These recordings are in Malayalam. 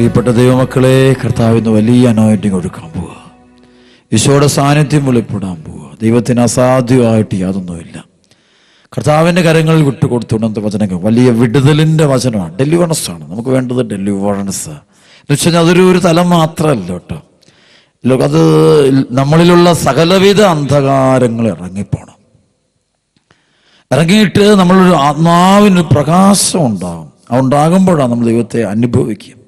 പ്രിയപ്പെട്ട ദൈവമക്കളെ കർത്താവിന്ന് വലിയ അനോയിന്റിങ് ഒഴുക്കാൻ പോവുക ഈശോയുടെ സാന്നിധ്യം വെളിപ്പെടാൻ പോവുക ദൈവത്തിന് അസാധ്യമായിട്ട് യാതൊന്നുമില്ല. കർത്താവിന്റെ കരങ്ങളിൽ വിട്ടുകൊടുത്തുകൊണ്ട് വചനങ്ങൾ വലിയ വിടുതലിന്റെ വചനമാണ്. ഡെലിവറൻസ് ആണ്. നമുക്ക് വേണ്ടത് ഡെലിവറൻസ് എന്ന് വെച്ച് കഴിഞ്ഞാൽ അതൊരു ഒരു തലം മാത്രമല്ല കേട്ടോ. അത് നമ്മളിലുള്ള സകലവിധ അന്ധകാരങ്ങൾ ഇറങ്ങിപ്പോണം. ഇറങ്ങിയിട്ട് നമ്മളൊരു ആത്മാവിനൊരു പ്രകാശം ഉണ്ടാകും ആ ഉണ്ടാകുമ്പോഴാണ് നമ്മൾ ദൈവത്തെ അനുഭവിക്കുക.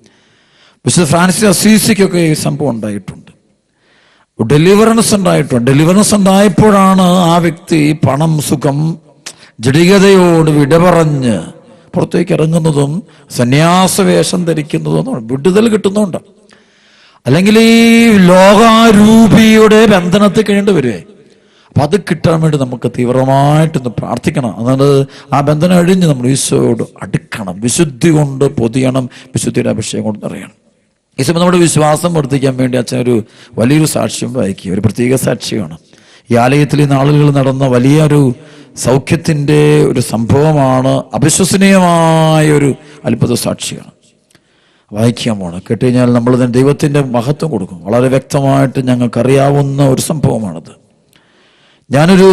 വിശുദ്ധ ഫ്രാൻസിസ് അസീസിക്കൊക്കെ ഈ സംഭവം ഉണ്ടായിട്ടുണ്ട്. ഡെലിവറൻസ് ഉണ്ടായിട്ടുണ്ട്. ഡെലിവറൻസ് ഉണ്ടായപ്പോഴാണ് ആ വ്യക്തി പണം സുഖം ജടികതയോട് വിട പറഞ്ഞ് പുറത്തേക്ക് ഇറങ്ങുന്നതും സന്യാസവേഷം ധരിക്കുന്നതും വിടുതൽ കിട്ടുന്നുണ്ട്. അല്ലെങ്കിൽ ഈ ലോകാരൂപിയുടെ ബന്ധനത്തിൽ കഴിയേണ്ടി വരുവേ അപ്പം അത് കിട്ടാൻ വേണ്ടി നമുക്ക് തീവ്രമായിട്ടൊന്ന് പ്രാർത്ഥിക്കണം. അതായത് ആ ബന്ധനം അഴിഞ്ഞ് നമ്മൾ ഈശോയോട് അടുക്കണം. വിശുദ്ധി കൊണ്ട് പൊതിയണം. വിശുദ്ധിയുടെ അഭിഷേകം കൊണ്ട് നിറയണം. ഈ നമ്മുടെ വിശ്വാസം വർദ്ധിക്കാൻ വേണ്ടി അച്ഛൻ ഒരു വലിയൊരു സാക്ഷ്യം വായിക്കുക ഒരു പ്രത്യേക സാക്ഷ്യമാണ് ഈ ആലയത്തിൽ ഈ ആളുകൾ നടന്ന വലിയൊരു സൗഖ്യത്തിന്റെ ഒരു സംഭവമാണ് അവിശ്വസനീയമായ ഒരു അത്ഭുത സാക്ഷിയാണ്. വായിക്കാൻ പോണം കേട്ട് കഴിഞ്ഞാൽ നമ്മൾ ദൈവത്തിന്റെ മഹത്വം കൊടുക്കും. വളരെ വ്യക്തമായിട്ട് ഞങ്ങൾക്കറിയാവുന്ന ഒരു സംഭവമാണത്. ഞാനൊരു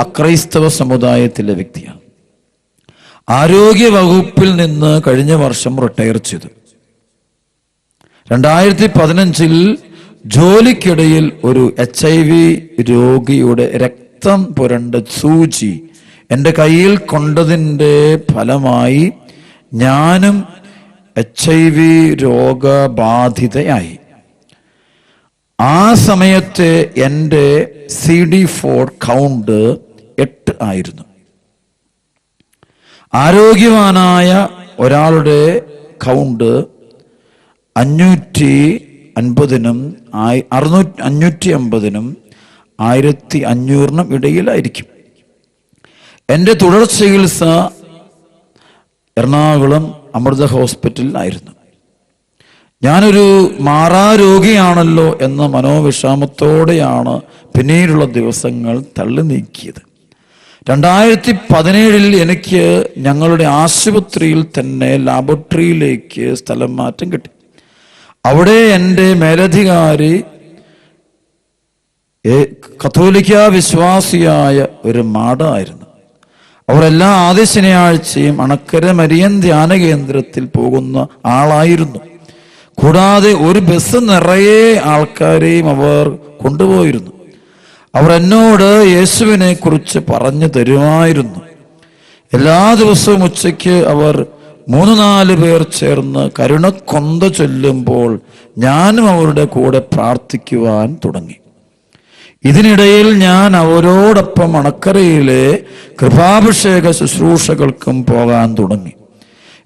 അക്രൈസ്തവ സമുദായത്തിലെ വ്യക്തിയാണ്. ആരോഗ്യ വകുപ്പിൽ നിന്ന് കഴിഞ്ഞ വർഷം റിട്ടയർ ചെയ്തു. രണ്ടായിരത്തി പതിനഞ്ചിൽ ജോലിക്കിടയിൽ ഒരു എച്ച് ഐ വി രോഗിയുടെ രക്തം പുരണ്ട സൂചി എന്റെ കയ്യിൽ കൊണ്ടതിന്റെ ഫലമായി ഞാനും എച്ച് ഐ വി രോഗബാധിതയായി. ആ സമയത്ത് എന്റെ സി ഡി ഫോർ കൗണ്ട് എട്ട് ആയിരുന്നു. ആരോഗ്യവാനായ ഒരാളുടെ കൗണ്ട് അഞ്ഞൂറ്റി അൻപതിനും ആയി അറുന്നൂറ്റി അഞ്ഞൂറ്റി അമ്പതിനും ആയിരത്തി അഞ്ഞൂറിനും ഇടയിലായിരിക്കും. എന്റെ തുടർ ചികിത്സ എറണാകുളം അമൃത ഹോസ്പിറ്റലിലായിരുന്നു ഞാനൊരു മാറാരോഗിയാണല്ലോ എന്ന മനോവിഷാമത്തോടെയാണ് പിന്നീടുള്ള ദിവസങ്ങൾ തള്ളി നീക്കിയത്. രണ്ടായിരത്തി പതിനേഴിൽ എനിക്ക് ഞങ്ങളുടെ ആശുപത്രിയിൽ തന്നെ ലാബോറട്ടറിയിലേക്ക് സ്ഥലം മാറ്റം കിട്ടി. അവിടെ എന്റെ മേലധികാരി കത്തോലിക്ക വിശ്വാസിയായ ഒരു മാടായിരുന്നു. അവർ എല്ലാ ആദ്യ ശനിയാഴ്ചയും അണക്കര മരിയൻ ധ്യാന കേന്ദ്രത്തിൽ പോകുന്ന ആളായിരുന്നു. കൂടാതെ ഒരു ബസ് നിറയെ ആൾക്കാരെയും അവർ കൊണ്ടുപോയിരുന്നു. അവർ എന്നോട് യേശുവിനെ കുറിച്ച് പറഞ്ഞു തരുമായിരുന്നു. എല്ലാ ദിവസവും ഉച്ചയ്ക്ക് അവർ മൂന്ന് നാല് പേർ ചേർന്ന് കരുണക്കൊന്ത ചൊല്ലുമ്പോൾ ഞാനും അവരുടെ കൂടെ പ്രാർത്ഥിക്കുവാൻ തുടങ്ങി. ഇതിനിടയിൽ ഞാൻ അവരോടൊപ്പം അണക്കരയിലെ കൃപാഭിഷേക ശുശ്രൂഷകൾക്കും പോകാൻ തുടങ്ങി.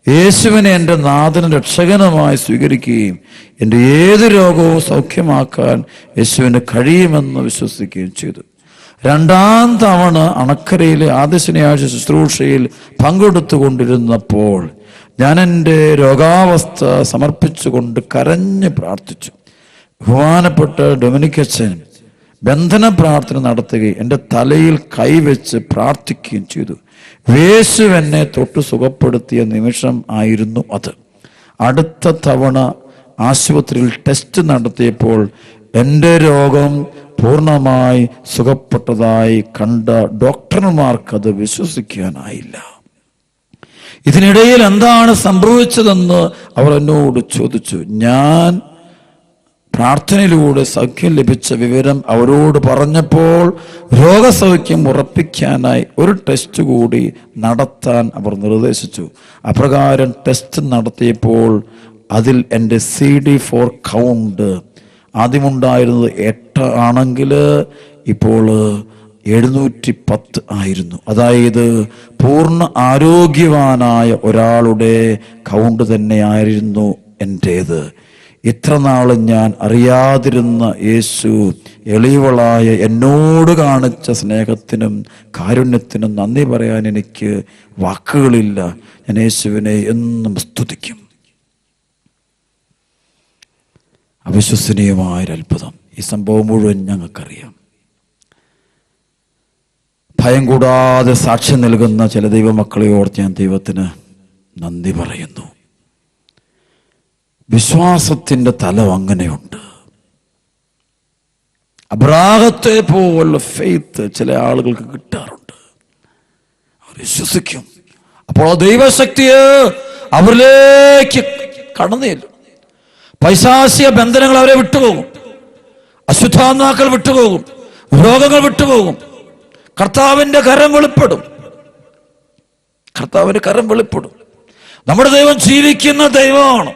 യേശുവിനെ എന്റെ നാഥന് രക്ഷകനുമായി സ്വീകരിക്കുകയും എന്റെ ഏത് രോഗവും സൗഖ്യമാക്കാൻ യേശുവിന് കഴിയുമെന്ന് വിശ്വസിക്കുകയും ചെയ്തു. രണ്ടാം തവണ അണക്കരയിലെ ആദ്യ ശനിയാഴ്ച ശുശ്രൂഷയിൽ പങ്കെടുത്തുകൊണ്ടിരുന്നപ്പോൾ ഞാൻ എന്റെ രോഗാവസ്ഥ സമർപ്പിച്ചുകൊണ്ട് കരഞ്ഞ് പ്രാർത്ഥിച്ചു. ബഹുമാനപ്പെട്ട ഡൊമിനിക്കച്ചൻ ബന്ധന പ്രാർത്ഥന നടത്തുകയും എന്റെ തലയിൽ കൈവച്ച് പ്രാർത്ഥിക്കുകയും ചെയ്തു. വേശു എന്നെ തൊട്ട് സുഖപ്പെടുത്തിയ നിമിഷം ആയിരുന്നു അത്. അടുത്ത തവണ ആശുപത്രിയിൽ ടെസ്റ്റ് നടത്തിയപ്പോൾ എന്റെ രോഗം പൂർണമായി സുഖപ്പെട്ടതായി കണ്ട ഡോക്ടർമാർക്കത് വിശ്വസിക്കാനായില്ല. ഇതിനിടയിൽ എന്താണ് സംഭവിച്ചതെന്ന് അവർ എന്നോട് ചോദിച്ചു. ഞാൻ പ്രാർത്ഥനയിലൂടെ സൗഖ്യം ലഭിച്ച വിവരം അവരോട് പറഞ്ഞപ്പോൾ രോഗസൗഖ്യം ഉറപ്പിക്കാനായി ഒരു ടെസ്റ്റ് കൂടി നടത്താൻ അവർ നിർദ്ദേശിച്ചു. അപ്രകാരം ടെസ്റ്റ് നടത്തിയപ്പോൾ അതിൽ എന്റെ സി ഡി ഫോർ കൗണ്ട് ആദ്യമുണ്ടായിരുന്നത് എട്ട് ആണെങ്കിൽ ഇപ്പോൾ എഴുന്നൂറ്റി പത്ത് ആയിരുന്നു. അതായത് പൂർണ ആരോഗ്യവാനായ ഒരാളുടെ കൗണ്ട് തന്നെയായിരുന്നു എന്റേത്. ഇത്ര നാളും ഞാൻ അറിയാതിരുന്ന യേശു എളിയവളായ എന്നോട് കാണിച്ച സ്നേഹത്തിനും കാരുണ്യത്തിനും നന്ദി പറയാൻ എനിക്ക് വാക്കുകളില്ല. ഞാൻ യേശുവിനെ എന്നും സ്തുതിക്കും. അവിശ്വസനീയമായൊരത്ഭുതം. ഈ സംഭവം മുഴുവൻ ഞങ്ങൾക്കറിയാം. ഭയം കൂടാതെ സാക്ഷ്യം നൽകുന്ന ചില ദൈവമക്കളെ ഓർത്ത് ഞാൻ ദൈവത്തിന് നന്ദി പറയുന്നു. വിശ്വാസത്തിന്റെ തലം അങ്ങനെയുണ്ട്. അബ്രാഹത്തെ പോലുള്ള ഫെയ്ത്ത് ചില ആളുകൾക്ക് കിട്ടാറുണ്ട്. അവർ വിശ്വസിക്കും. അപ്പോൾ ദൈവശക്തിയെ അവരിലേക്ക് കടന്നില്ല പൈശാസിക ബന്ധനങ്ങൾ അവരെ വിട്ടുപോകും. അശുദ്ധാത്മാക്കൾ വിട്ടുപോകും. രോഗങ്ങൾ വിട്ടുപോകും. കർത്താവിന്റെ കരം വെളിപ്പെടും. കർത്താവിന്റെ കരം വെളിപ്പെടും. നമ്മുടെ ദൈവം ജീവിക്കുന്ന ദൈവമാണ്.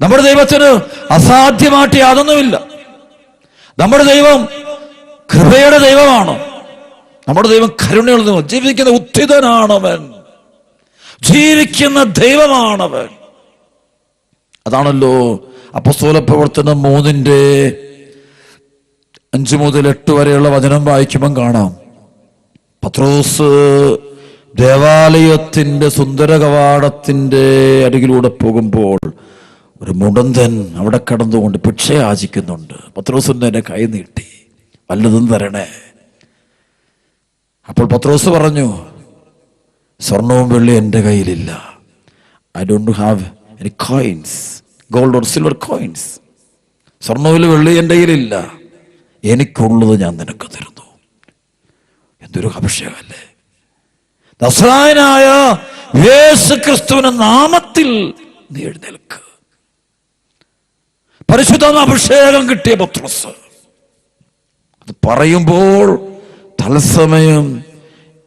നമ്മുടെ ദൈവത്തിന് അസാധ്യമായിട്ട് യാതൊന്നുമില്ല. നമ്മുടെ ദൈവം കൃപയുടെ ദൈവമാണ്. നമ്മുടെ ദൈവം കരുണയുള്ള ജീവിക്കുന്ന ഉത്തിതനാണവൻ ജീവിക്കുന്ന ദൈവമാണവൻ. അതാണല്ലോ അപ്പസ്തോല പ്രവർത്തനം മൂന്നിന്റെ അഞ്ചു മുതൽ എട്ട് വരെയുള്ള വചനം വായിക്കുമ്പം കാണാം. പത്രോസ് ദേവാലയത്തിന്റെ സുന്ദര കവാടത്തിന്റെ അരികിലൂടെ പോകുമ്പോൾ ഒരു മുടന്തൻ അവിടെ കടന്നുകൊണ്ട് ഭിക്ഷ യാചിക്കുന്നുണ്ട് പത്രോസിന്റെ എന്നെ കൈ നീട്ടി. വല്ലതും തരണേ. അപ്പോൾ പത്രോസ് പറഞ്ഞു സ്വർണവും വെള്ളി എന്റെ കയ്യിലില്ല. I don't have any coins gold or silver coins സ്വർണവും വെള്ളി എന്റെ കയ്യിലില്ല. എനിക്കുള്ളത് ഞാൻ നിനക്ക് തരുന്നു. എന്തൊരു അഭിഷേകമല്ലേ നസ്രായനായ യേശു ക്രിസ്തുവിന് നാമത്തിൽ നീ എഴുന്നേൽക്ക്. പരിശുദ്ധ അഭിഷേകം കിട്ടിയ പത്രോസ്. അത് പറയുമ്പോൾ തത്സമയം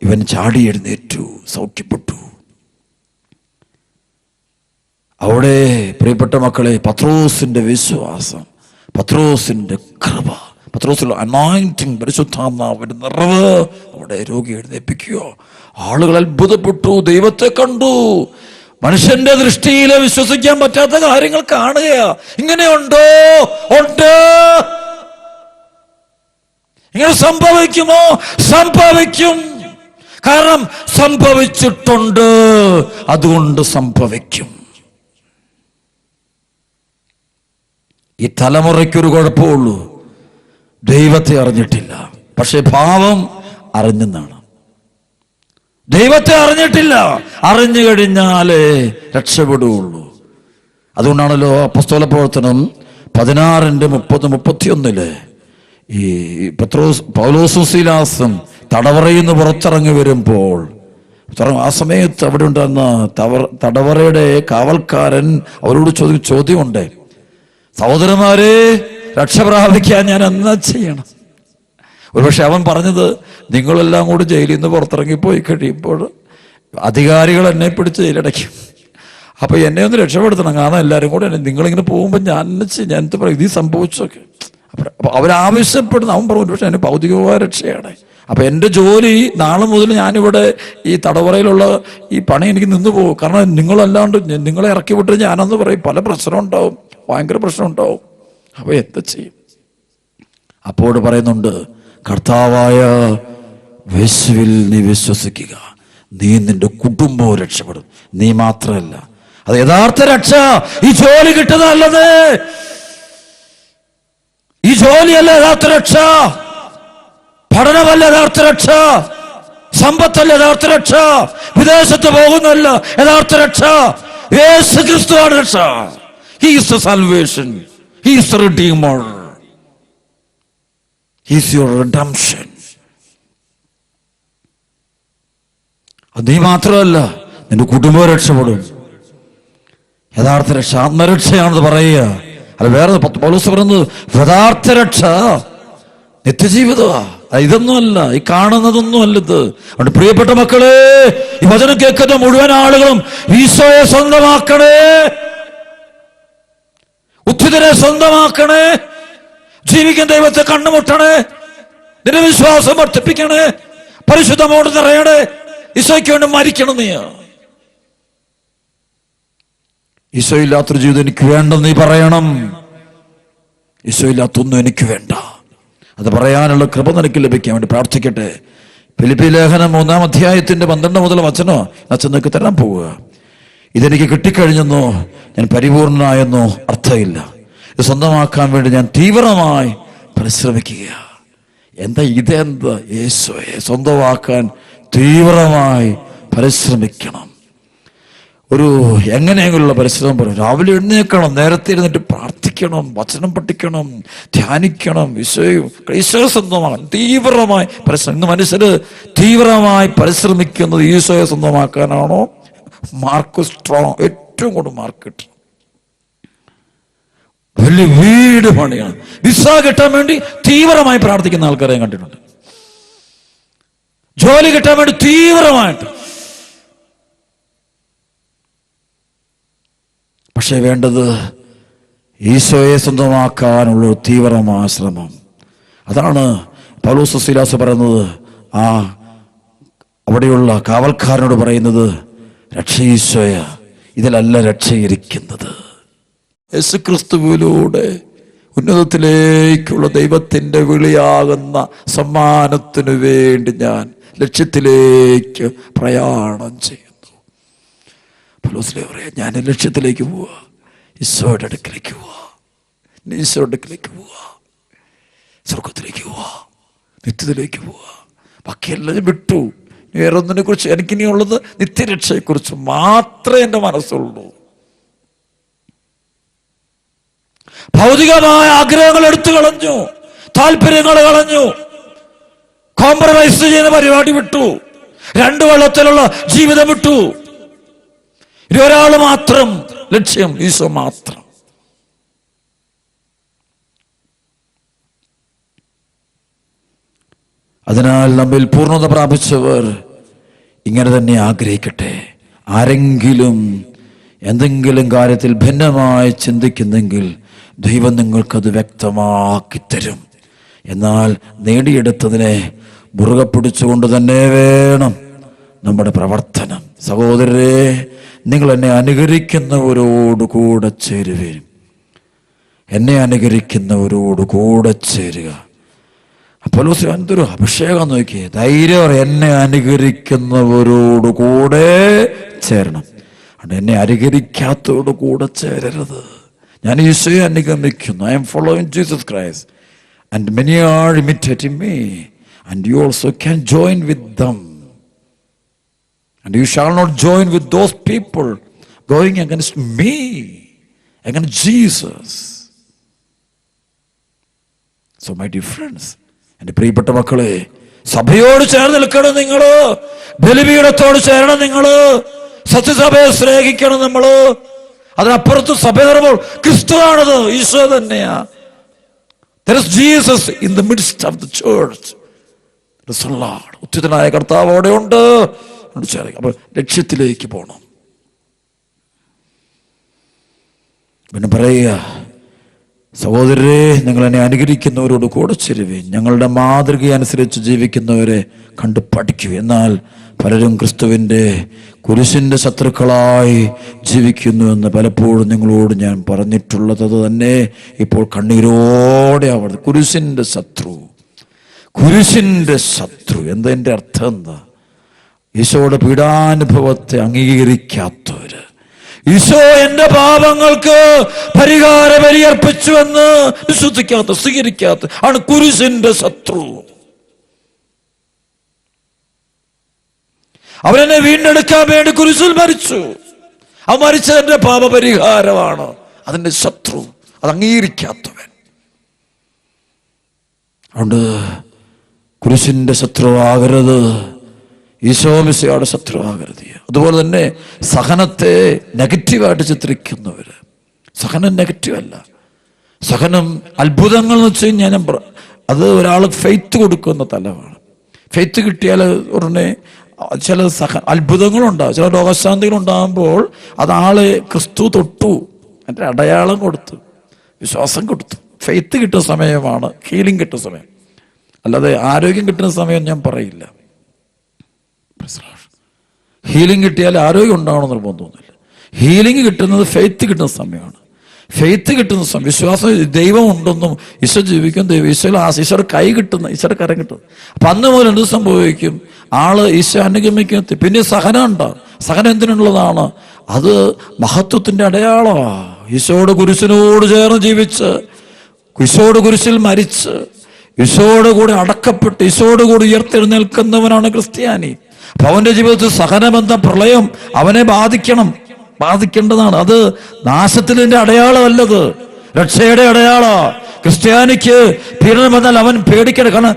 ഇവൻ ചാടി എഴുന്നേറ്റു സൗഖ്യപ്പെട്ടു. അവിടെ പ്രിയപ്പെട്ട മക്കളെ പത്രോസിന്റെ വിശ്വാസം പത്രോസിന്റെ കൃപ. പത്രോസിൽ അനോയിന്റിങ് പരിശുദ്ധാത്മാവിന്റെ നിറവ് അവിടെ രോഗി എഴുന്നേൽപ്പിക്കുകയോ ആളുകൾ അത്ഭുതപ്പെട്ടു ദൈവത്തെ കണ്ടു. മനുഷ്യന്റെ ദൃഷ്ടിയിൽ വിശ്വസിക്കാൻ പറ്റാത്ത കാര്യങ്ങൾ കാണുകയാ. ഇങ്ങനെയുണ്ടോ ഉണ്ട്. ഇങ്ങനെ സംഭവിക്കുമോ? സംഭവിക്കും. കാരണം സംഭവിച്ചിട്ടുണ്ട്. അതുകൊണ്ട് സംഭവിക്കും. ഈ തലമുറയ്ക്കൊരു കുഴപ്പമുള്ളൂ. ദൈവത്തെ അറിഞ്ഞിട്ടില്ല. പക്ഷെ ഭാവം അറിഞ്ഞെന്നാണ്. ദൈവത്തെ അറിഞ്ഞിട്ടില്ല. അറിഞ്ഞു കഴിഞ്ഞാലേ രക്ഷപ്പെടുകയുള്ളൂ. അതുകൊണ്ടാണല്ലോ അപ്പസ്തോല പ്രവർത്തനം പതിനാറിന്റെ മുപ്പത് മുപ്പത്തിയൊന്നിൽ ഈ പത്രോസ് പൗലോസുസിലാസം തടവറയിൽ നിന്ന് പുറത്തിറങ്ങി വരുമ്പോൾ ആ സമയത്ത് അവിടെ ഉണ്ടായിരുന്ന തവർ തടവറയുടെ കാവൽക്കാരൻ അവരോട് ചോദി ചോദ്യമുണ്ട്. സഹോദരന്മാരെ രക്ഷ പ്രാപിക്കാൻ ഞാൻ എന്നാ ചെയ്യണം? ഒരുപക്ഷെ അവൻ പറഞ്ഞത് നിങ്ങളെല്ലാം കൂടി ജയിലിൽ നിന്ന് പുറത്തിറങ്ങി പോയി കഴിയുമ്പോൾ അധികാരികൾ എന്നെ പിടിച്ച് ജയിലടയ്ക്കും. അപ്പോൾ എന്നെ ഒന്ന് രക്ഷപ്പെടുത്തണം. കാരണം എല്ലാവരും കൂടെ നിങ്ങളിങ്ങനെ പോകുമ്പോൾ ഞാൻ. ഞാൻ എന്ത് പറയും? ഇത് സംഭവിച്ചൊക്കെ. അപ്പൊ- അപ്പൊ അവരാവശ്യപ്പെടുന്ന അവൻ പറഞ്ഞു പക്ഷെ എന്റെ ഭൗതികമായ രക്ഷയാണ്. അപ്പോൾ എന്റെ ജോലി നാളെ മുതൽ ഞാനിവിടെ ഈ തടവറയിലുള്ള ഈ പണി എനിക്ക് നിന്നു പോകും. കാരണം നിങ്ങളല്ലാണ്ട് നിങ്ങളെ ഇറക്കി വിട്ടിട്ട് ഞാനെന്ന് പറയും പല പ്രശ്നം ഉണ്ടാവും ഭയങ്കര പ്രശ്നം ഉണ്ടാവും അപ്പൊ എന്ത് ചെയ്യും? അപ്പോൾ പറയുന്നുണ്ട് കർത്താവായ യേശുവിൽ നീ വിശ്വസിക്കുക. നീ നിന്റെ കുടുംബവും രക്ഷപ്പെടും. നീ മാത്രമല്ല. അത് യഥാർത്ഥ രക്ഷ. ഈ ജോലി കിട്ടുന്നതല്ലത്. ഈ ജോലിയല്ല യഥാർത്ഥ രക്ഷ. പഠനമല്ല യഥാർത്ഥ രക്ഷ. സമ്പത്തല്ല യഥാർത്ഥ രക്ഷ. വിദേശത്ത് പോകുന്നല്ല യഥാർത്ഥ രക്ഷ. യേശു ക്രിസ്തുവാണ് രക്ഷ he's salvation he's redeemer he's your redemption നീ മാത്രമല്ല നിന്റെ കുടുംബം രക്ഷപ്പെടും. യഥാർത്ഥ രക്ഷ ആത്മരക്ഷയാണെന്ന് പറയുക. അല്ല വേറെ പത്ത് പൗലോസ് പറയുന്നത് യഥാർത്ഥ രക്ഷ നിത്യജീവിതമാ. അത് ഇതൊന്നുമല്ല ഈ കാണുന്നതൊന്നും അല്ല ഇത്. അതുകൊണ്ട് പ്രിയപ്പെട്ട മക്കളെ ഈ വചനം കേൾക്കുന്ന മുഴുവൻ ആളുകളും ഈശോയെ സ്വന്തമാക്കണേ. ഉദ്ധിതരെ സ്വന്തമാക്കണേ. ജീവിക്കുന്ന ദൈവത്തെ കണ്ണുമുട്ടണേ. നിന്റെ വിശ്വാസം വർദ്ധിപ്പിക്കണേ പരിശുദ്ധമോട് നിറയണേ. ഈശോയ്ക്ക് വേണ്ടി മരിക്കണം നീ. ഈശോ ഇല്ലാത്തൊരു ജീവിതം എനിക്ക് വേണ്ടെന്ന് നീ പറയണം. ഈശോ ഇല്ലാത്തൊന്നും എനിക്ക് വേണ്ട. അത് പറയാനുള്ള കൃപ നിനക്ക് ലഭിക്കാൻ വേണ്ടി പ്രാർത്ഥിക്കട്ടെ. ഫിലിപ്പി ലേഖനം മൂന്നാം അധ്യായത്തിന്റെ പന്ത്രണ്ട് മുതൽ വചനോ അച്ഛൻ നിനക്ക് തരാൻ പോവുക. ഇതെനിക്ക് കിട്ടിക്കഴിഞ്ഞെന്നോ ഞാൻ പരിപൂർണനായെന്നോ അർത്ഥമില്ല. ഇത് സ്വന്തമാക്കാൻ വേണ്ടി ഞാൻ തീവ്രമായി പരിശ്രമിക്കുക. എന്താ ഇതെന്ത്? യേശോയെ സ്വന്തമാക്കാൻ തീവ്രമായി പരിശ്രമിക്കണം. ഒരു എങ്ങനെയെങ്കിലുള്ള പരിശ്രമം പറയും. രാവിലെ എഴുന്നേക്കണം നേരത്തെ ഇരുന്നിട്ട് പ്രാർത്ഥിക്കണം വചനം പഠിക്കണം ധ്യാനിക്കണം. വിശ്വയും ഈശോയെ സ്വന്തമാകാൻ തീവ്രമായി പരിശ്രമം. ഇന്ന് മനുഷ്യർ തീവ്രമായി പരിശ്രമിക്കുന്നത് ഈശോയെ സ്വന്തമാക്കാനാണോ? മാർക്ക് സ്ട്രോങ് ഏറ്റവും കൂടുതൽ മാർക്ക് കിട്ടണം. വലിയ വീട് പണിയാണ്. വിസ കിട്ടാൻ വേണ്ടി തീവ്രമായി പ്രാർത്ഥിക്കുന്ന ആൾക്കാരെ കണ്ടിട്ടുണ്ട്. ജോലി കിട്ടാൻ വേണ്ടി തീവ്രമായിട്ട്. പക്ഷെ വേണ്ടത് ഈശോയെ സ്വന്തമാക്കാനുള്ള തീവ്രമായ ശ്രമം അതാണ് പൗലോസ് സിലാസ് പറയുന്നത്. ആ അവിടെയുള്ള കാവൽക്കാരനോട് പറയുന്നത് രക്ഷ ഈശോയ. ഇതിലല്ല രക്ഷയിരിക്കുന്നത് യേശുക്രിസ്തുവിലൂടെ ഉന്നതത്തിലേക്കുള്ള ദൈവത്തിന്റെ വിളിയാകുന്ന സമ്മാനത്തിനു വേണ്ടി ഞാൻ ലക്ഷ്യത്തിലേക്ക് പ്രയാണം ചെയ്യുന്നു. പൗലോസിലെ പറയാം ഞാൻ ലക്ഷ്യത്തിലേക്ക് പോവുക ഈശോയുടെ അടുക്കിലേക്ക് പോവുക ഈശോയുടെ അടുക്കിലേക്ക് പോവുക സ്വർഗത്തിലേക്ക് പോവുക നിത്യത്തിലേക്ക് പോവുക ബാക്കിയെല്ലാം വിട്ടു. വേറെ ഒന്നിനെ കുറിച്ച് എനിക്കിനിയുള്ളത് നിത്യരക്ഷയെക്കുറിച്ച് മാത്രമേ എന്റെ മനസ്സുള്ളൂ. ഭൗതികമായ ആഗ്രഹങ്ങൾ എടുത്തു കളഞ്ഞു. താല്പര്യങ്ങൾ കളഞ്ഞു. കോംപ്രമൈസ് ചെയ്യുന്ന പരിപാടി വിട്ടു. രണ്ടു വെള്ളത്തിലുള്ള ജീവിതം വിട്ടു. ഇനി ഒരാൾ മാത്രം. ലക്ഷ്യം ഈശോ മാത്രം. അതിനാൽ നമ്മിൽ പൂർണത പ്രാപിച്ചവർ ഇങ്ങനെ തന്നെ ആഗ്രഹിക്കട്ടെ. ആരെങ്കിലും എന്തെങ്കിലും കാര്യത്തിൽ ഭിന്നമായി ചിന്തിക്കുന്നെങ്കിൽ ദൈവം നിങ്ങൾക്കത് വ്യക്തമാക്കി തരും എന്നാൽ നേടിയെടുത്തതിനെ മുറുകെ പിടിച്ചുകൊണ്ട് തന്നെ വേണം നമ്മുടെ പ്രവർത്തനം. സഹോദരരെ നിങ്ങൾ എന്നെ അനുകരിക്കുന്നവരോട് കൂടെ ചേരുവേൻ. എന്നെ അനുകരിക്കുന്നവരോട് കൂടെ ചേരുക. അപ്പോലോസ് എന്തൊരു അഭിഷേകം നോക്കി ധൈര്യം എന്നെ അനുകരിക്കുന്നവരോട് കൂടെ ചേരണം. എന്നെ അനുകരിക്കാത്തവരോട് കൂടെ ചേരരുത്. ഞാൻ ഈശോയെ അനുഗമിക്കുന്നു. I'm following Jesus Christ and many are imitating me and you also can join with them and you shall not join with those people going against me against Jesus so my friends എന്റെ പ്രിയപ്പെട്ട മക്കളെ സഭയോട് ചേർന്ന് നിൽക്കണം നിങ്ങൾ. ബലിപീഠത്തോട് ചേരണം നിങ്ങൾ. സത്യസഭയെ സ്നേഹിക്കണം നമ്മൾ. അതിനപ്പുറത്ത് സഭ പറയുമ്പോൾ ക്രിസ്തുവാണത് ഈശോ തന്നെയാ. Jesus in the midst of the church ഉത്തിതനായ കർത്താവ് അവിടെ ഉണ്ട്. അപ്പൊ ലക്ഷ്യത്തിലേക്ക് പോകണം പിന്നെ പറയുക സഹോദരരെ നിങ്ങൾ എന്നെ അനുകരിക്കുന്നവരോട് കൂടെ ചെരുവേ ഞങ്ങളുടെ മാതൃക അനുസരിച്ച് ജീവിക്കുന്നവരെ കണ്ട് പഠിക്കൂ. എന്നാൽ പലരും ക്രിസ്തുവിന്റെ കുരിശിന്റെ ശത്രുക്കളായി ജീവിക്കുന്നു എന്ന് പലപ്പോഴും നിങ്ങളോട് ഞാൻ പറഞ്ഞിട്ടുള്ളത് തന്നെ ഇപ്പോൾ കണ്ണീരോടെ ആവണം കുരിശിന്റെ ശത്രു കുരിശിന്റെ ശത്രു. എന്തതിന്റെ അർത്ഥം എന്താ? ഈശോയുടെ പീഡാനുഭവത്തെ അംഗീകരിക്കാത്തവർ ഈശോ എന്റെ പാപങ്ങൾക്ക് പരിഹാര ബലിയർപ്പിച്ചുവെന്ന് വിശ്വസിക്കാത്ത സ്വീകരിക്കാത്ത ആണ് കുരിശിന്റെ ശത്രു. അവനെന്നെ വീണ്ടെടുക്കാൻ വേണ്ടി കുരിശിൽ മരിച്ചു. ആ മരിച്ചതിന്റെ പാപപരിഹാരമാണ്. അതിന്റെ ശത്രു. അത് അംഗീകരിക്കാത്തവൻ. അതുകൊണ്ട് കുരിശിന്റെ ശത്രുവാകരുത്. ഈശോമിശയുടെ ശത്രുവാകരുത്. അതുപോലെ തന്നെ സഹനത്തെ നെഗറ്റീവായിട്ട് ചിത്രിക്കുന്നവർ സഹനം നെഗറ്റീവ് അല്ല. സഹനം അത്ഭുതങ്ങൾ എന്ന് വെച്ച് കഴിഞ്ഞാൽ ഞാൻ അത് ഒരാൾ ഫെയ്ത്ത് കൊടുക്കുന്ന തലമാണ് ഫെയ്ത്ത് കിട്ടിയാൽ ഉടനെ ചില സഹ അത്ഭുതങ്ങളുണ്ടാകും ചില രോഗശാന്തികൾ ഉണ്ടാകുമ്പോൾ അത് ആളെ ക്രിസ്തു തൊട്ടു. എന്റെ അടയാളം കൊടുത്തു. വിശ്വാസം കൊടുത്തു. ഫെയ്ത്ത് കിട്ടുന്ന സമയമാണ് ഹീലിംഗ് കിട്ടുന്ന സമയം. അല്ലാതെ ആരോഗ്യം കിട്ടുന്ന സമയം ഞാൻ പറയില്ല. ഹീലിംഗ് കിട്ടിയാൽ ആരോഗ്യം ഉണ്ടാവണം തോന്നുന്നില്ല ഹീലിംഗ് കിട്ടുന്നത് ഫെയ്ത്ത് കിട്ടുന്ന സമയമാണ്. ഫെയ്ത്ത് കിട്ടുന്ന സമയം വിശ്വാസം ദൈവം ഉണ്ടെന്നും ഈശോ ജീവിക്കും ദൈവം ഈശോ ഈശോയുടെ കൈ കിട്ടുന്ന ഈശോയുടെ കരം കിട്ടുന്നു. അപ്പം അന്ന് മുതൽ എന്ത് സംഭവിക്കും? ആൾ ഈശോ അനുഗമിക്കും പിന്നെ സഹനം ഉണ്ടാവും. സഹനം എന്തിനുള്ളതാണ്? അത് മഹത്വത്തിന്റെ അടയാളമാണ് ഈശോയുടെ കുരിശിനോട് ചേർന്ന് ജീവിച്ച് ഈശോയുടെ കുരിശിൽ മരിച്ച് ഈശോയുടെ കൂടെ അടക്കപ്പെട്ട് ഈശോയുടെ കൂടെ ഉയർത്തെഴുന്നേൽക്കുന്നവനാണ് ക്രിസ്ത്യാനി. അപ്പം അവന്റെ ജീവിതത്തിൽ സഹനബന്ധ പ്രളയം അവനെ ബാധിക്കണം. ബാധിക്കേണ്ടതാണ്. അത് നാശത്തിന്റെ അടയാളമല്ലത്. രക്ഷയുടെ അടയാള. ക്രിസ്ത്യാനിക്ക് പീഡനം വന്നാൽ അവൻ പേടിക്കണം കാരണം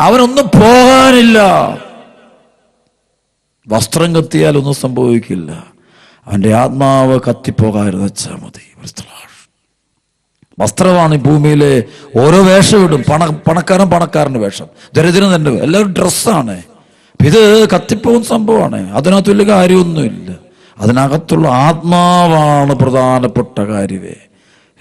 അവനൊന്നും പോകാനില്ല. വസ്ത്രം കത്തിയാൽ ഒന്നും സംഭവിക്കില്ല. അവന്റെ ആത്മാവ് കത്തിപ്പോകാതെ വെച്ചാൽ മതി. വസ്ത്രമാണ് ഈ ഭൂമിയിലെ ഓരോ വേഷം ഇടും. പണ പണക്കാരൻ പണക്കാരന്റെ വേഷം. ദരിദ്രൻ തന്നെ എല്ലാവരും ഡ്രസ്സാണ്. ഇത് കത്തിപ്പോകുന്ന സംഭവമാണ്. അതിനകത്ത് വലിയ കാര്യമൊന്നുമില്ല. അതിനകത്തുള്ള ആത്മാവാണ് പ്രധാനപ്പെട്ട കാര്യവേ.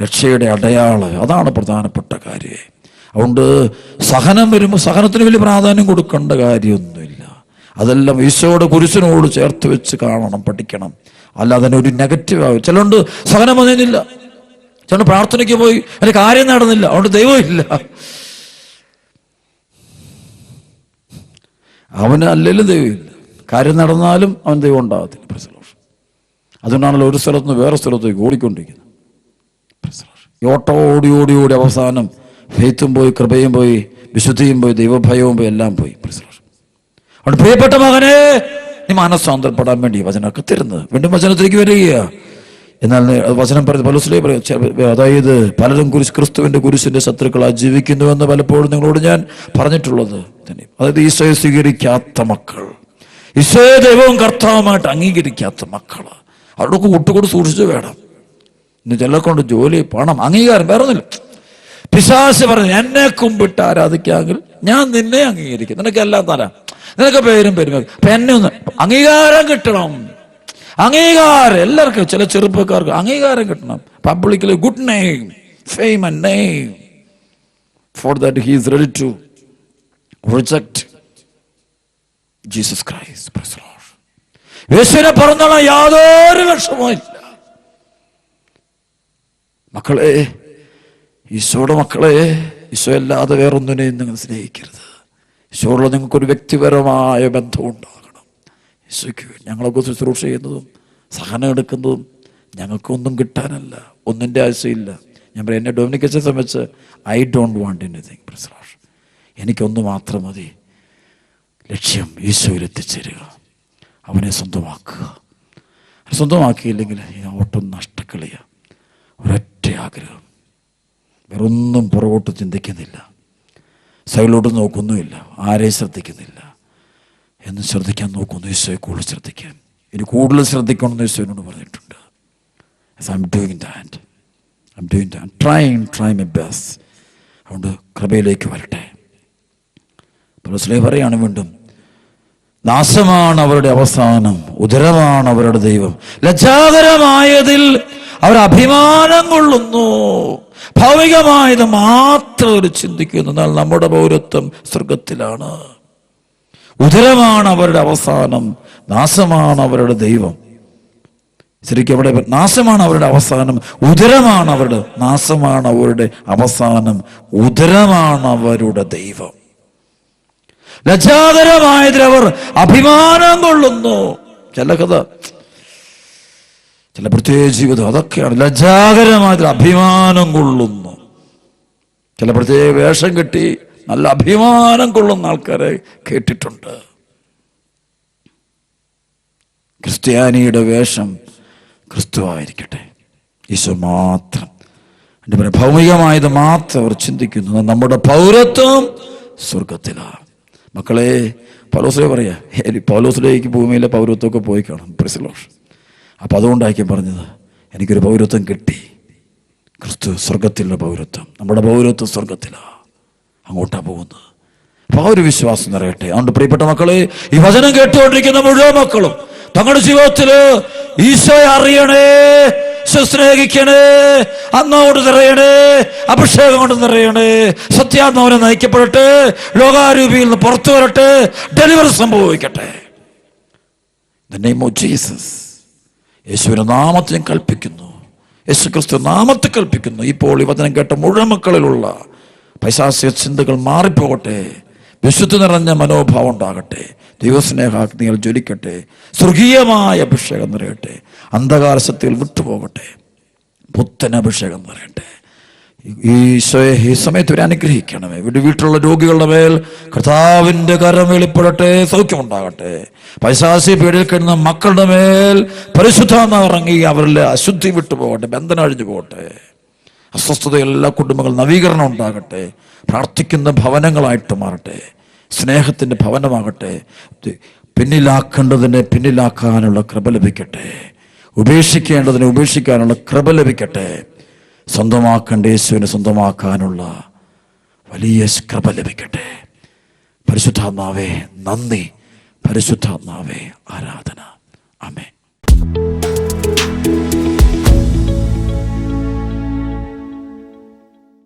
രക്ഷയുടെ അടയാൾ അതാണ് പ്രധാനപ്പെട്ട കാര്യമേ അതുകൊണ്ട് സഹനം വരുമ്പോൾ സഹനത്തിന് വലിയ പ്രാധാന്യം കൊടുക്കേണ്ട കാര്യമൊന്നുമില്ല. അതെല്ലാം ഈശോയുടെ കുരിശിനോട് ചേർത്ത് വെച്ച് കാണണം പഠിക്കണം. അല്ലാതെ ഒരു നെഗറ്റീവ് ചിലണ്ട് സഹനം വന്നില്ല ചില പ്രാർത്ഥനയ്ക്ക് പോയി അതിന് കാര്യം നടന്നില്ല. അതുകൊണ്ട് ദൈവമില്ല. അവന് അല്ലെങ്കിലും ദൈവമില്ല. കാര്യം നടന്നാലും അവൻ ദൈവം ഉണ്ടാകത്തില്ല. Lord. അതുകൊണ്ടാണല്ലോ ഒരു സ്ഥലത്ത് നിന്ന് വേറെ സ്ഥലത്തേക്ക് ഓടിക്കൊണ്ടിരിക്കുന്നത്. ഈ ഓട്ടോ ഓടി ഓടി ഓടി അവസാനം ഫെയ്ത്തും പോയി കൃപയും പോയി വിശുദ്ധിയും പോയി ദൈവഭയവും പോയി എല്ലാം പോയി. അവിടെ പ്രിയപ്പെട്ട മകനെ നീ മാനസാന്തരപ്പെടാൻ വേണ്ടി വചനമൊക്കെ തരുന്നത് വീണ്ടും വചനത്തിലേക്ക് വരിക. എന്നാൽ വചനം പറഞ്ഞ പലസ്ലേ അതായത് പലരും കുരിശ് ക്രിസ്തുവിന്റെ കുരിശിന്റെ ശത്രുക്കളായി ജീവിക്കുന്നുവെന്ന് പലപ്പോഴും നിങ്ങളോട് ഞാൻ പറഞ്ഞിട്ടുള്ളത്. തന്നെ അതായത് ഈശോയെ സ്വീകരിക്കാത്ത മക്കൾ. ഈശോയെ ദൈവവും കർത്താവുമായിട്ട് അംഗീകരിക്കാത്ത മക്കൾ അവരുടെ കൂട്ടുകൂടി സൂക്ഷിച്ചു വേണം. ഇന്ന് ചിലക്കൊണ്ട് ജോലി പണം അംഗീകാരം വേറെ ഒന്നുമില്ല പിശാശ് പറഞ്ഞു എന്നെ കുമ്പിട്ട് ആരാധിക്കാമെങ്കിൽ ഞാൻ നിന്നെ അംഗീകരിക്കും. നിനക്ക് എല്ലാം തരാം. നിനക്ക് പേരും പേരും അപ്പൊ എന്നെ ഒന്ന് അംഗീകാരം കിട്ടണം. അംഗീകാരം. എല്ലാവർക്കും ചില ചെറുപ്പക്കാർക്ക് അംഗീകാരം കിട്ടണം. പബ്ലിക്കിൽ good name fame and name for that he's ready to reject Jesus Christ യേശുവിനെ പറഞ്ഞോളാം യാതൊരു ലക്ഷമോ ഇല്ല. മക്കളെ ഈശോയുടെ മക്കളെ ഈശോ അല്ലാതെ വേറൊന്നിനെയും നിങ്ങൾ സ്നേഹിക്കരുത്. ഈശോയുള്ള നിങ്ങൾക്കൊരു വ്യക്തിപരമായ ബന്ധം ഉണ്ടാകണം. ഈശോയ്ക്ക് ഞങ്ങളൊക്കെ ശുശ്രൂഷ ചെയ്യുന്നതും സഹനം എടുക്കുന്നതും ഞങ്ങൾക്കൊന്നും കിട്ടാനല്ല. ഒന്നിന്റെ ആവശ്യമില്ല. ഞാൻ പറയാം എന്നെ ഡൊമിനിക്കച്ചെ സംബന്ധിച്ച് ഐ ഡോണ്ട് വാണ്ട് എനിത്തിങ് പ്രസലാഷ് എനിക്കൊന്ന് മാത്രം മതി. ലക്ഷ്യം ഈശോയിൽ എത്തിച്ചേരുക. അവനെ സ്വന്തമാക്കുക. സ്വന്തമാക്കിയില്ലെങ്കിൽ ഓട്ടം നഷ്ടക്കളിയ. ഒരൊറ്റ ആഗ്രഹം. വേറൊന്നും പുറകോട്ട് ചിന്തിക്കുന്നില്ല. സൈഡിലോട്ട് നോക്കുന്നുമില്ല. ആരെയും ശ്രദ്ധിക്കുന്നില്ല. എന്ന് ശ്രദ്ധിക്കാൻ നോക്കുന്നു ഈശോയെ കൂടുതൽ ശ്രദ്ധിക്കാൻ. ഇനി കൂടുതൽ ശ്രദ്ധിക്കണമെന്ന് ഈശോനോട് പറഞ്ഞിട്ടുണ്ട്. I'm doing that I'm doing that trying try my best അതുകൊണ്ട് കൃപയിലേക്ക് വരട്ടെ. പ്രസ്ലേ പറയാണ് വീണ്ടും നാശമാണ് അവരുടെ അവസാനം ഉദരമാണ് അവരുടെ ദൈവം. ലജ്ജാകരമായതിൽ അവർ അഭിമാനം കൊള്ളുന്നു. ഭൗമികമായത് മാത്രം അവർ ചിന്തിക്കുന്നു. എന്നാൽ നമ്മുടെ പൗരത്വം സ്വർഗത്തിലാണ് ഉദരമാണ് അവരുടെ അവസാനം നാശമാണ് അവരുടെ ദൈവം. ശരിക്കും അവിടെ നാശമാണ് അവരുടെ അവസാനം ഉദരമാണ് അവരുടെ നാശമാണ് അവരുടെ അവസാനം ഉദരമാണ് അവരുടെ ദൈവം. ലജ്ജാകരമായതിൽ അവർ അഭിമാനം കൊള്ളുന്നു. ചില കഥ ചില പ്രത്യേക ജീവിതം അതൊക്കെയാണ്. ലജ്ജാകരമായതിൽ അഭിമാനം കൊള്ളുന്നു. ചില പ്രത്യേക വേഷം കെട്ടി നല്ല അഭിമാനം കൊള്ളുന്ന ആൾക്കാരെ കേട്ടിട്ടുണ്ട്. ക്രിസ്ത്യാനിയുടെ വേഷം ക്രിസ്തുവായിരിക്കട്ടെ. ഈശോ മാത്രം. എന്റെ ഭൗമികമായത് മാത്രം അവർ ചിന്തിക്കുന്നു. നമ്മുടെ പൗരത്വം സ്വർഗത്തിലാണ് മക്കളെ പൗലോസിലെ പറയാ "എനി- പൗലോസിലേക്ക് ഭൂമിയിലെ പൗരത്വമൊക്കെ പോയി കാണും. പ്രിസിലോഷ് അപ്പം അതുകൊണ്ടായിരിക്കും പറഞ്ഞത് എനിക്കൊരു പൗരത്വം കിട്ടി. ക്രിസ്തു സ്വർഗത്തിലുള്ള പൗരത്വം. നമ്മുടെ പൗരത്വം സ്വർഗത്തിലാണ് അങ്ങോട്ടാണ് പോകുന്നത്. അപ്പോൾ ആ ഒരു വിശ്വാസം നിറയട്ടെ. അതുകൊണ്ട് പ്രിയപ്പെട്ട മക്കളെ ഈ വചനം കേട്ടുകൊണ്ടിരിക്കുന്ന മുഴുവൻ മക്കളും തങ്ങളുടെ ജീവിതത്തിൽ ഈശോയെ അറിയണേ. ഈശോ സ്നേഹിക്കണേ. അന്നോട് നിറയണേ. അഭിഷേകം കൊണ്ട് നിറയണേ. സത്യാത്മാവിനെ നയിക്കപ്പെടട്ടെ. ലോകാരൂപിയിൽ നിന്ന് പുറത്തു വരട്ടെ. ഡെലിവറി സംഭവിക്കട്ടെ. The നെയിം ഓഫ് ജീസസ് യേശുവിന്റെ നാമത്തിൽ കൽപ്പിക്കുന്നു. യേശു ക്രിസ്തു നാമത്തിൽ കൽപ്പിക്കുന്നു. ഇപ്പോൾ ഈ വചനം കേട്ട മുഴുവൻ മക്കളിലുള്ള പൈശാസിക ചിന്തകൾ മാറിപ്പോകട്ടെ. വിശുദ്ധ നിറഞ്ഞ മനോഭാവം ഉണ്ടാകട്ടെ. ദൈവസ്നേഹാഗ്നികൾ ജ്വലിക്കട്ടെ. സ്വർഗീയമായ അഭിഷേകം നിറയട്ടെ. അന്ധകാര ശക്തികൾ വിട്ടുപോകട്ടെ. പുത്തൻ അഭിഷേകം നിറയട്ടെ ഈശോയെ ഈ സമയത്ത് ഒരു അനുഗ്രഹിക്കണമേ. വീട് വീട്ടിലുള്ള രോഗികളുടെ മേൽ കർത്താവിന്റെ കരം വെളിപ്പെടട്ടെ സൗഖ്യമുണ്ടാകട്ടെ. പൈസാസി പീടിയിൽ കിടന്ന മക്കളുടെ മേൽ പരിശുദ്ധാന്ന് ഇറങ്ങി അവരിലെ അശുദ്ധി വിട്ടുപോകട്ടെ ബന്ധനം അഴിഞ്ഞു പോകട്ടെ അസ്വസ്ഥത എല്ലാ കുടുംബങ്ങൾ നവീകരണം ഉണ്ടാകട്ടെ. പ്രാർത്ഥിക്കുന്ന ഭവനങ്ങളായിട്ട് മാറട്ടെ. സ്നേഹത്തിന്റെ ഭവനമാകട്ടെ. പിന്നിലാക്കേണ്ടതിനെ പിന്നിലാക്കാനുള്ള കൃപ ലഭിക്കട്ടെ. ഉപേക്ഷിക്കേണ്ടതിനെ ഉപേക്ഷിക്കാനുള്ള കൃപ ലഭിക്കട്ടെ. സ്വന്തമാക്കേണ്ട യേശുവിനെ സ്വന്തമാക്കാനുള്ള വലിയ കൃപ ലഭിക്കട്ടെ. പരിശുദ്ധാത്മാവേ നന്ദി. പരിശുദ്ധാത്മാവേ ആരാധന. ആമേ